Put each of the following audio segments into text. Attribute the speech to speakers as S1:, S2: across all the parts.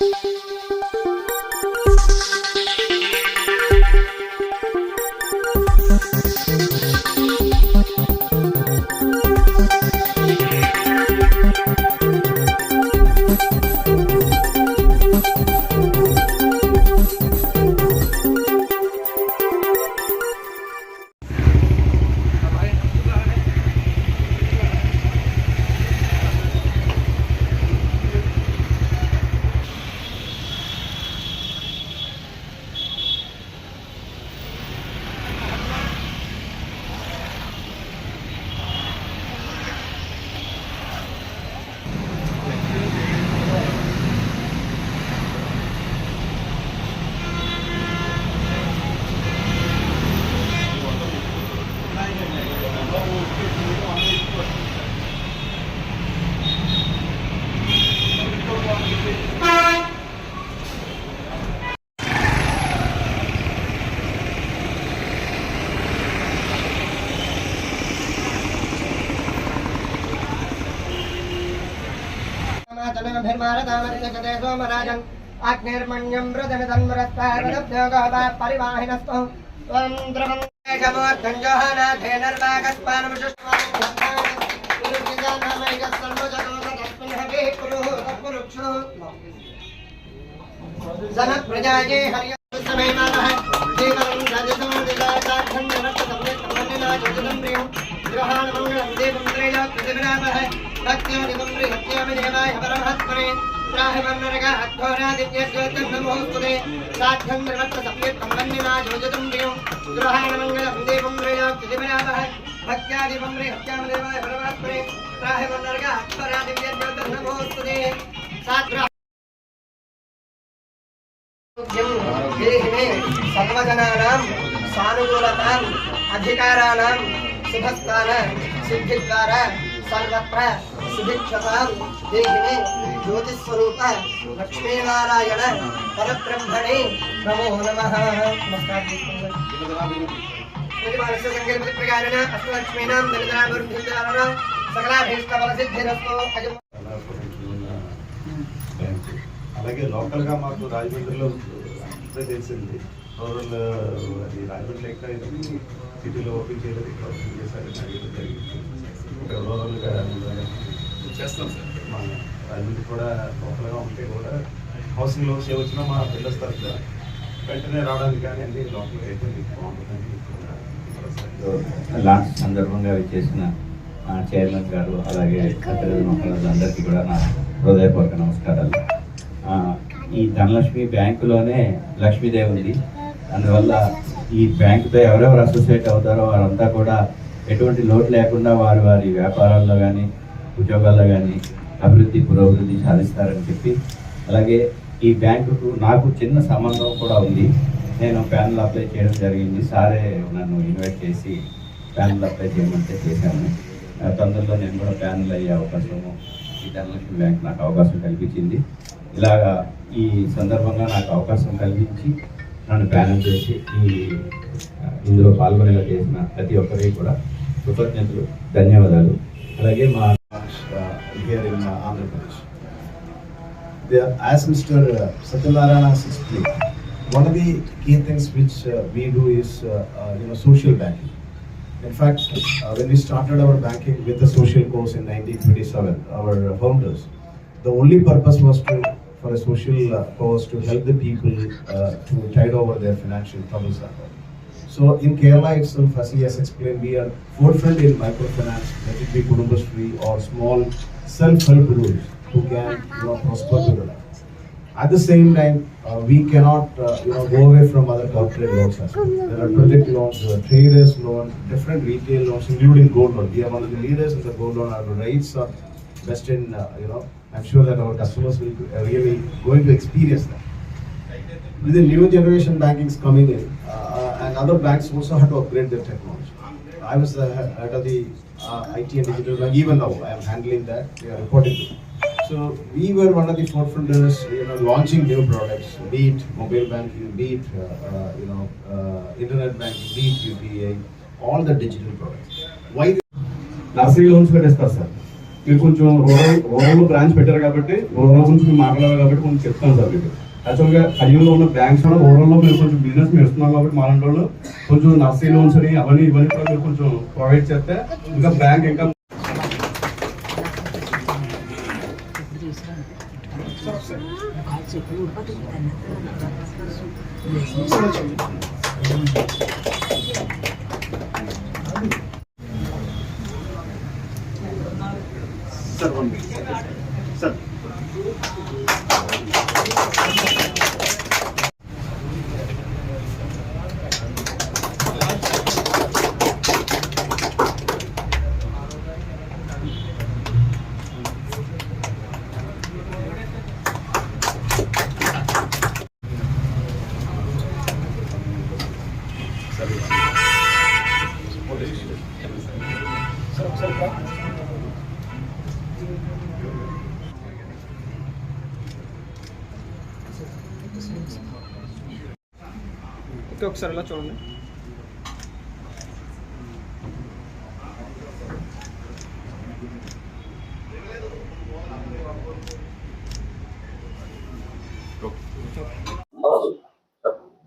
S1: thank you विष्णुभिर्मारतामर्यकते सोमराजन् अग्निर्मण्यं व्रजन तन्मरत्पारिवाहिनस्तु त्वं द्रवङ्गमोर्धञ्जोहनाथे निर्वागस्पानविशिष्टमान् जनप्रजाये हरिः हत्या निगम्रे हत्या में देवाय परमहत्मने प्राहवर्णरगाहत्वरादिव्यज्योतिं नमोस्तुते साध्यं निर्वत्त सम्यक् कम्बन्निना जोजतं देवं ग्रहाणमङ्गलं देवं रेयां त्रिजिमनामः भक्त्यादिवं रे हत्यां देवाय परमात्मने प्राहवर्णरगाहत्वरादिव्यज्योतिं नमोस्तुते साध्रा सर्वजनानां सानुकूलताम् अधिकाराणां शुभस्थान सिद्धिद्वारा सर्वत्र దేహినే జ్యోతిస్వరూప లక్ష్మీనారాయణ పరబ్రహ్మణే నమో నమ. నమస్కారం అష్టలక్ష్మీనాం
S2: అలాగే లోకల్గా మాకు రాజమండ్రిలో ఇప్పుడే తెలిసింది. రూరల్ అది రాజమండ్రి లెక్క ఇది సిటీలో ఓపెన్ చేయలేదు ఇక్కడ ఓపెన్ చేశారని అడగడం జరిగింది. ఇక్కడ రూరల్గా
S3: చేస్తాం సార్.
S2: రాజమండ్రి కూడా లోకల్గా ఉంటే కూడా హౌసింగ్ లోన్స్ ఏ వచ్చినా మా పిల్లల తరఫున వెంటనే రావడానికి కానీ అన్ని లోకల్గా అయితే మీకు బాగుంటుందని
S4: లాంచ్ సందర్భంగా చేసిన చైర్మన్ గారు అలాగే అందరికీ కూడా నా హృదయపూర్వక నమస్కారాలు. ఆ, ఈ ధనలక్ష్మి బ్యాంకులోనే లక్ష్మీదేవి ఉంది. అందువల్ల ఈ బ్యాంకుతో ఎవరెవరు అసోసియేట్ అవుతారో వారంతా కూడా ఎటువంటి లోటు లేకుండా వారి వారి వ్యాపారాల్లో కానీ ఉద్యోగాల్లో కానీ అభివృద్ధి పురోభివృద్ధి సాధిస్తారని చెప్పి అలాగే ఈ బ్యాంకుకు నాకు చిన్న సంబంధం కూడా ఉంది. నేను ప్యానల్ అప్లై చేయడం జరిగింది. సారే నన్ను ఇన్వైట్ చేసి ప్యానల్ అప్లై చేయమంటే చేశాను. తొందరలో నేను కూడా ప్యానల్ అయ్యే అవకాశము ఈ ధనలక్ష్మి బ్యాంక్ నాకు అవకాశం కల్పించింది. ఇలాగా ఈ సందర్భంగా నాకు అవకాశం కల్పించి నన్ను ప్యానల్ చేసి ఈ ఇందులో పాల్గొనేలా చేసిన ప్రతి ఒక్కరికి కూడా కృతజ్ఞతలు ధన్యవాదాలు. అలాగే మా
S2: here in uh, Andhra Pradesh. As Mr. Satyanarayana has explained, one of the key things which uh, we do is, uh, uh, you know, social banking. In fact, uh, when we started our banking with the social course in 1927, our founders, the only purpose was to, for a social uh, course to help the people uh, to tide over their financial troubles. So in Kerala itself, as he has explained, we are forefront in microfinance, let it be Kudumbashree or small self-help groups who can, you know, prosper together. At the same time, uh, we cannot, uh, you know, go away from other corporate loans as well. There are project loans, there are traders loans, different retail loans, including gold loan. We are one of the leaders in the gold loan. Our rates are best in, uh, you know, I'm sure that our customers will uh, really going to experience that with the new generation banking is coming in, uh, other banks also have to upgrade their technology. I was the he- head of the uh, IT and digital bank, even now I am handling that, we are reporting to. So we were one of the forefronters, you know, launching new products, be it mobile banking, be it, uh, uh, you know, uh, internet banking, be it UPI, all the digital products. Why
S4: nursery loans కూడా ఇస్తారు sir
S5: మీరు కొంచెం rural rural branch పెట్టారు కాబట్టి rural గురించి మీరు కాబట్టి కొంచెం చెప్తాను సార్ మీకు యాక్చువల్గా ఖరీదులో ఉన్న బ్యాంక్స్ కూడా రూరల్లో మీరు కొంచెం బిజినెస్ మేము ఇస్తున్నాం కాబట్టి మా లాంటి వాళ్ళు కొంచెం నర్సరీ లోన్స్ అని అవన్నీ ఇవన్నీ కూడా మీరు కొంచెం ప్రొవైడ్ చేస్తే ఇంకా బ్యాంక్ ఇంకా
S6: ఓకే ఒకసారి ఇలా చూడండి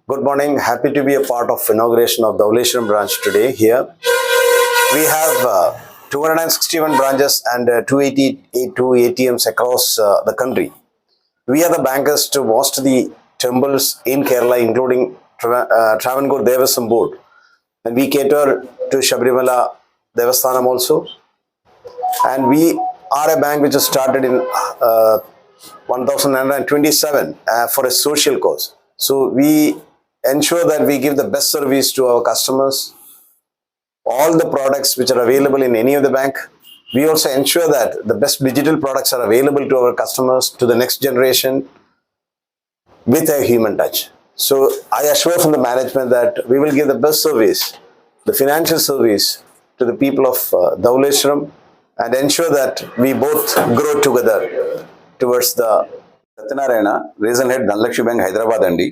S7: Good morning. Happy to be a part of inauguration of the Dhavleshwaram branch today here. We have uh, 261 branches and uh, 282 ATMs across uh, the country. We are the bankers to most of the temples in Kerala, including Tra- uh, Travancore Devasam Board. And we cater to Shabrimala Devasthanam also. And we are a bank which was started in uh, 1927 uh, for a social cause. So we ensure that we give the best service to our customers. All the products which are available in any of the bank, we also ensure that the best digital products are available to our customers to the next generation with a human touch. So I assure from the management that we will give the best service, the financial service to the people of uh, Dhauleshwaram and ensure that we both grow together towards the Satyanarayana region head Dhanalakshmi bank Hyderabad అండి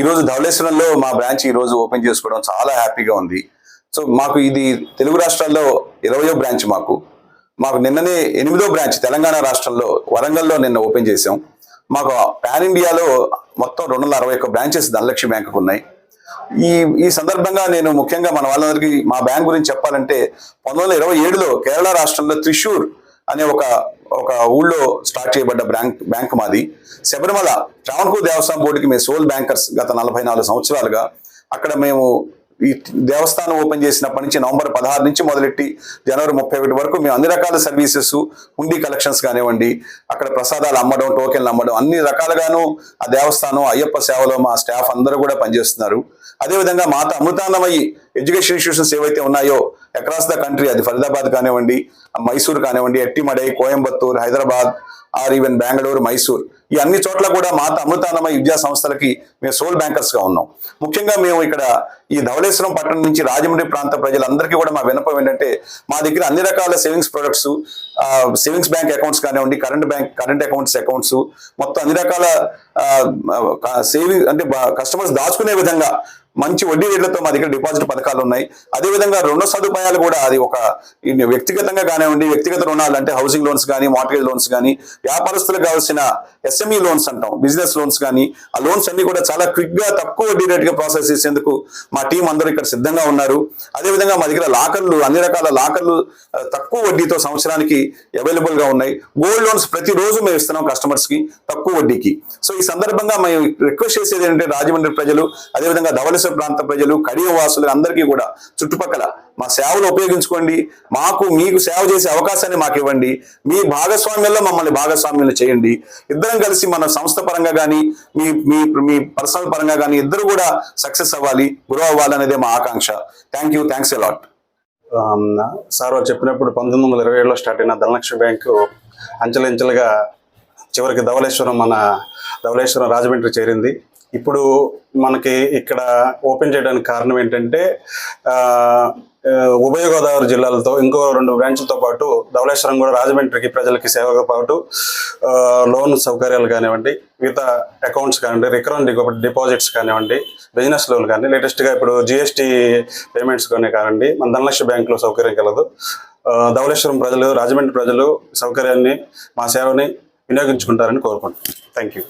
S7: ఈరోజు ధవళేశ్వరంలో మా branch ఈరోజు open చేసుకోవడం చాలా హ్యాపీగా ఉంది so మాకు ఇది తెలుగు రాష్ట్రాల్లో ఇరవయో బ్రాంచ్ మాకు మాకు నిన్ననే ఎనిమిదో బ్రాంచ్ తెలంగాణ రాష్ట్రంలో వరంగల్లో నిన్న ఓపెన్ చేసాం మాకు పాన్ ఇండియాలో మొత్తం రెండు వందల అరవై ఒక్క బ్రాంచెస్ ధనలక్ష్మి బ్యాంకుకు ఉన్నాయి. ఈ ఈ సందర్భంగా నేను ముఖ్యంగా మన వాళ్ళందరికీ మా బ్యాంక్ గురించి చెప్పాలంటే పంతొమ్మిది వందల ఇరవై ఏడులో కేరళ రాష్ట్రంలో త్రిశూర్ అనే ఒక ఒక ఊళ్ళో స్టార్ట్ చేయబడ్డ బ్యాంక్ బ్యాంక్ మాది. శబరిమల ట్రావణకూర్ దేవస్థానం బోర్డుకి మేము సోల్ బ్యాంకర్స్ గత నలభై నాలుగు సంవత్సరాలుగా అక్కడ మేము ఈ దేవస్థానం ఓపెన్ చేసినప్పటి నుంచి నవంబర్ పదహారు నుంచి మొదలెట్టి జనవరి ముప్పై ఒకటి వరకు మేము అన్ని రకాల సర్వీసెస్ హుండీ కలెక్షన్స్ కానివ్వండి అక్కడ ప్రసాదాలు అమ్మడం టోకెన్లు అమ్మడం అన్ని రకాలుగాను ఆ దేవస్థానం అయ్యప్ప సేవలో మా స్టాఫ్ అందరూ కూడా పనిచేస్తున్నారు. అదేవిధంగా మాత అమృతాండమయ్యి ఎడ్యుకేషన్ ఇన్స్టిట్యూషన్స్ ఏవైతే ఉన్నాయో అక్రాస్ ద కంట్రీ అది ఫరీదాబాద్ కానివ్వండి మైసూర్ కానివ్వండి ఎట్టిమడై కోయంబత్తూర్ హైదరాబాద్ ఆర్ ఈవెన్ బెంగళూరు మైసూర్ ఈ అన్ని చోట్ల కూడా మాత అమృతానమ విద్యా సంస్థలకి మేము సోల్ బ్యాంకర్స్గా ఉన్నాం. ముఖ్యంగా మేము ఇక్కడ ఈ ధవళేశ్వరం పట్టణం నుంచి రాజమండ్రి ప్రాంత ప్రజలందరికీ కూడా మా వినపం ఏంటంటే మా దగ్గర అన్ని రకాల savings products savings bank accounts కానివ్వండి current bank current accounts accounts మొత్తం అన్ని రకాల సేవింగ్ అంటే కస్టమర్స్ దాచుకునే విధంగా మంచి వడ్డీ రేట్లతో మా దగ్గర డిపాజిట్ పథకాలు ఉన్నాయి. అదేవిధంగా రుణ సదుపాయాలు కూడా అది ఒక వ్యక్తిగతంగా కానివ్వండి వ్యక్తిగత రుణాలు అంటే హౌసింగ్ లోన్స్ కానీ మార్టేజ్ లోన్స్ కానీ వ్యాపారస్తులకు కావాల్సిన ఎస్ఎంఈ లోన్స్ అంటాం బిజినెస్ లోన్స్ కానీ ఆ లోన్స్ అన్ని కూడా చాలా క్విక్గా తక్కువ వడ్డీ రేట్గా ప్రాసెస్ చేసేందుకు మా టీం అందరూ ఇక్కడ సిద్ధంగా ఉన్నారు. అదేవిధంగా మా దగ్గర లాకర్లు అన్ని రకాల లాకర్లు తక్కువ వడ్డీతో సంవత్సరానికి అవైలబుల్గా ఉన్నాయి. గోల్డ్ లోన్స్ ప్రతిరోజు మేము ఇస్తున్నాం కస్టమర్స్కి తక్కువ వడ్డీకి. సో ఈ సందర్భంగా మేము రిక్వెస్ట్ చేసేది ఏంటంటే రాజమండ్రి ప్రజలు అదేవిధంగా ధవళేశ్వర ప్రాంత ప్రజలు కడియ వాసులు అందరికీ కూడా చుట్టుపక్కల మా సేవలు ఉపయోగించుకోండి. మాకు మీకు సేవ చేసే అవకాశాన్ని మాకు ఇవ్వండి. మీ భాగస్వామ్యంలో మమ్మల్ని భాగస్వామ్యంలో చేయండి. ఇద్దరం కలిసి మన సంస్థ పరంగా కానీ మీ మీ మీ పర్సనల్ పరంగా కానీ ఇద్దరు కూడా సక్సెస్ అవ్వాలి గ్రో అవ్వాలి అనేది మా ఆకాంక్ష. Thank you thanks a lot sir చెప్పినప్పుడు పంతొమ్మిది వందల ఇరవై ఏడులో స్టార్ట్ అయిన ధనలక్ష్మి బ్యాంకు అంచెలంచెలుగా చివరికి ధవళేశ్వరం మన ధవళేశ్వరం రాజమండ్రి చేరింది. ఇప్పుడు మనకి ఇక్కడ ఓపెన్ చేయడానికి కారణం ఏంటంటే ఉభయ గోదావరి జిల్లాలతో ఇంకో రెండు బ్రాంచ్లతో పాటు ధవళేశ్వరం కూడా రాజమండ్రికి ప్రజలకి సేవతో పాటు లోన్ సౌకర్యాలు కానివ్వండి మిగతా అకౌంట్స్ కానివ్వండి రికరెంట్ డిపాజిట్స్ కానివ్వండి బిజినెస్ లోన్ కానీ లేటెస్ట్గా ఇప్పుడు జిఎస్టీ పేమెంట్స్ కానీ కానివ్వండి మన ధనలక్ష్మి బ్యాంకులో సౌకర్యం కలదు.
S6: ధవళేశ్వరం ప్రజలు రాజమండ్రి ప్రజలు సౌకర్యాన్ని మా సేవని వినియోగించుకుంటారని కోరుకుంటున్నాను థ్యాంక్ యూ